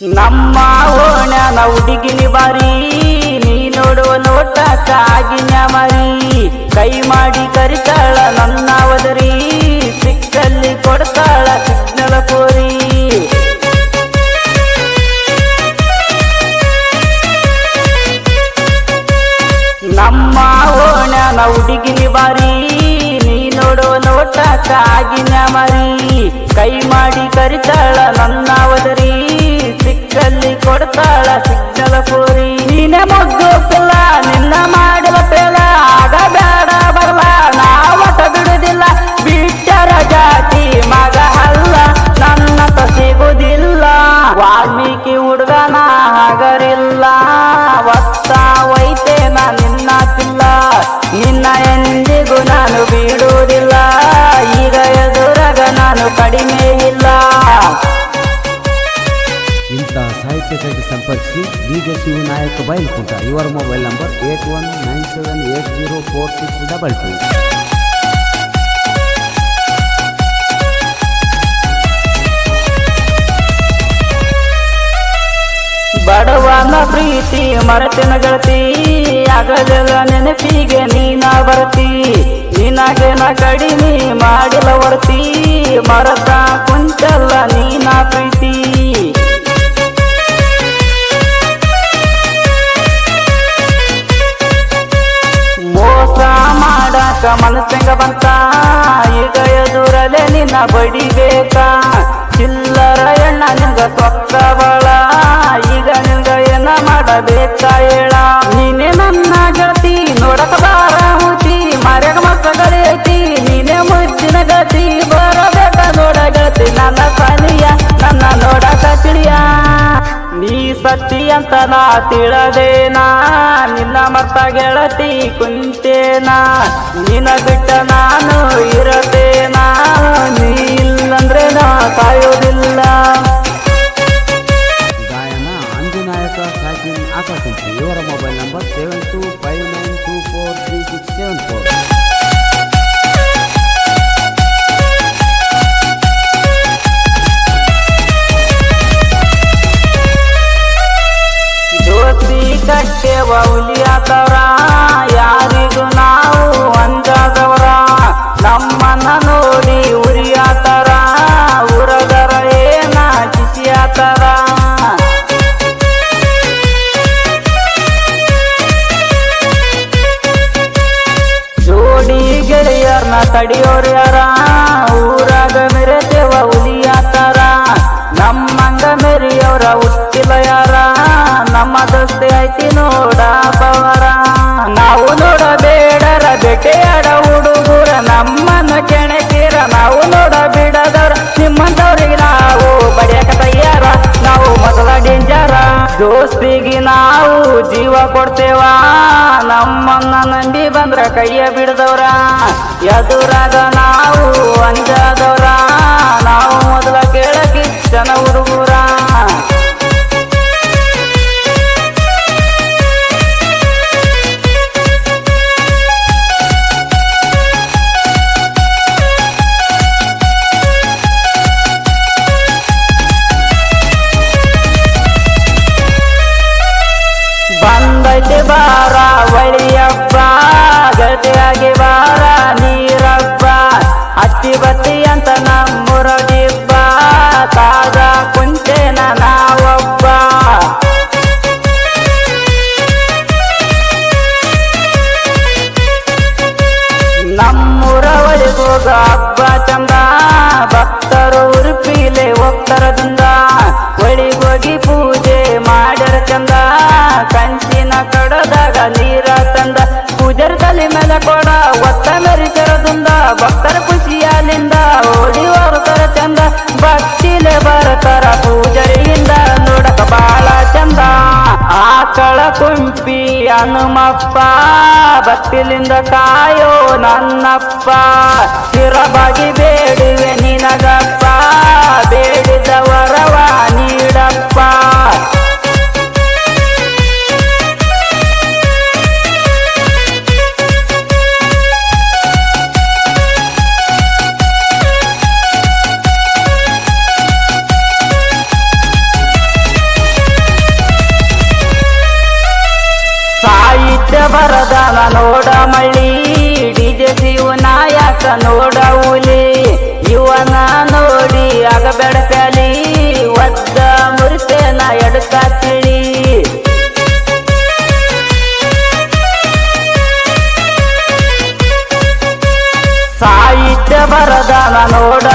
ನಮ್ಮ ಓಣ್ಯಾನ ಹುಡುಗಿನಿ ಬಾರಿ, ನೀ ನೋಡುವ ನೋಟ ಕಾಗಿನ ಮರಿ ಕೈ ಮಾಡಿ ಕರಿತಾಳ ನನ್ನ ಒದರಿ, ಸಿಕ್ಕಲ್ಲಿ ಕೊಡ್ತಾಳ ಸಿಗ್ನಲ ಕೋರಿ. ನಮ್ಮ ಓಣ್ಯಾನ ಹುಡುಗಿನಿ ಬಾರಿ, ನೀ ನೋಡುವ ನೋಟ ಕಾಗಿನ ಮರಿ ಕೈ ಮಾಡಿ ಕರಿತಾಳ ನನ್ನ ಒದರಿ ಸಿಕ್ಕಲ್ಲಿ ಕೊಡ್ತಾಳ ಸಿಕ್ಕಲ ಪೂರಿ ನೀನೆ ಮೊಗ್ಗು ಪಿಲ್ಲ ನಿನ್ನ ಮಾಡಲ ಪೇಲ ಆಗ ಇಂತಹ ಸಾಹಿತ್ಯಕ್ಕಾಗಿ ಸಂಪರ್ಕಿಸಿ ಡಿ ಇವರ mobile number eight one nine seven eight zero four six double two. ಬಡವನ ಪ್ರೀತಿ ಮರತಿನ ಗೆಳತಿ ಆಗಲಿಲ್ಲ ನೆನಪಿಗೆ ನೀನ ಬರ್ತಿ ನಿನಗೆ ನ ಕಡಿಮೆ ಮಾಡಿಲ್ಲ ವರ್ತಿ ಮರತ ಎದುರಲೆ ಬಡಿಬೇಕ? ಚಿಲ್ಲರ ಎಣ್ಣ ನಿಂಗ ಸೊಕ್ಕ ಬಳ. ಈಗ ನಿಂಗ ಏನ ಮಾಡಬೇಕಾ ಹೇಳ? ನೀನೆ ನನ್ನ ಗೆಳತಿ, ನೋಡಕ ಬಾರ ಹುತಿ ಮರ್ಯಾಗ ಮಕ್ಕಳು ಐತಿ, ನೀನೆ ಮುಚ್ಚಿನ ಗತಿ. ಬರಬೇಕ ನೋಡಗತಿ ನನ್ನ ಸನಿಯ, ನನ್ನ ನೋಡಕ ತಿಳಿಯ. ನೀ ಸತ್ತಿ ಅಂತ ನಾ ತಿಳದೇನಾ. ಮತ್ತ ಗೆಳತಿ ಕುಂತೇನಾ? ನಿನ ಬಿಟ್ಟ ನಾನು ಇರತೇನಾ? ನೀ ಇಲ್ಲಂದ್ರೆ ನಾ ಕಾಯೋದಿಲ್ಲ ಗಾಯನ ಅಂಜನಾಯಕ ಸಾಕಿನ್ ಆಕಾಶಂಪಿ ಇವರ mobile number seven two five nine two four three six seven four ತಡಿಯೋರ್ ಯಾರ ಊರಾಗ ಮೆರೆತೇವ ಹುಲಿಯಾತರ. ನಮ್ಮಂಗ ಮೆರಿಯೋರ ಹುಟ್ಟಿಲ್ಲ ಯಾರ ನಮ್ಮ ದೋಸ್ತಿ ಐತಿ ನೋಡ ಬವರ ನಾವು ನೋಡಬೇಡರ, ಬೇಟೆಯಾಡ ಹುಡುಗರ. ನಮ್ಮನ್ನ ಕೆಣಕೀರ, ನಾವು ನೋಡ ಬಿಡದರ ನಿಮ್ಮಂತವ್ರಿಗೆ ನಾವು ಬಡಿಯಕ ತಯ್ಯಾರ ನಾವು ಮೊದಲ ಡೇಂಜರ. ದೋಸ್ತಿಗೆ ನಾವು ಜೀವ ಕೊಡ್ತೇವ. ನಮ್ಮನ್ನ ನಂಬಿ ಬಂದ್ರ ಕೈಯ ಬಿಡದವ್ರ. ಎದುರಾಗ ನಾವು ಅಂಜಾದವ್ರ. ನಾವು ಮೊದಲ ಕೇಳಕ್ಕೆ ಜನ ಹುಡುಗರ. ಹಬ್ಬ ಚಂದ ಭಕ್ತರು ಉರುಪಿಲೆ ಒಳಿ ಒಳಿಗೋಗಿ ಪೂಜೆ ಮಾಡ್ಯಾರ ಚಂದ. ಕಂಚಿನ ಕಡದಾಗ ನೀರ ತಂದ. ಪೂಜರ ತಲೆ ಮೇಲೆ ಕೊಡ, ಒತ್ತ ಮೆರಿಸರದಿಂದ ಭಕ್ತರ ಅನುಮಪ್ಪ ಹನುಮಪ್ಪ ಭಕ್ತಿಲಿಂದ ಕಾಯೋ ನನ್ನಪ್ಪ. ಸ್ಥಿರವಾಗಿ ಬೇಡುವೆ ನಿನಗಪ್ಪ ಬೇಡಿದ ವರವ ನೀಡಪ್ಪ. ನೋಡ ಮಳ್ಳಿ, ಡಿಜೆ ಶಿವ ನಾಯಕ ನೋಡ ಹುಲಿ. ಇವನ ನೋಡಿ ಆಗಬೇಡ ಪ್ಯಾಲಿ, ಒದ್ದ ಮುರಿತೇನ ಎಡಕ ತಿಳಿ. ಸಾಹಿತ್ಯ ಬರದಾನ ನೋಡ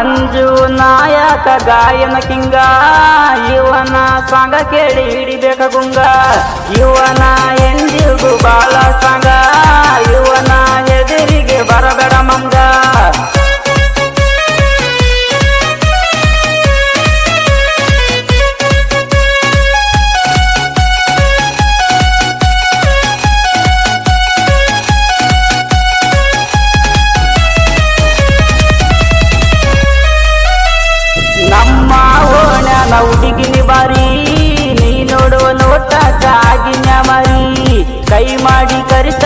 ಮಂಜು ನಾಯಕ ಗಾಯನ ಕಿಂಗ ಇವನ ಸಾಂಗ ಕೇಳಿ ಹಿಡಿಬೇಕ ಗುಂಗ. ಇವನ ಎಂದಿಗೂ ಬಾಲ ಸಾಂಗ ಇವನ ಎದುರಿಗೆ ಬರಬೇಡ ಮಂಗ. பாடி கருத்து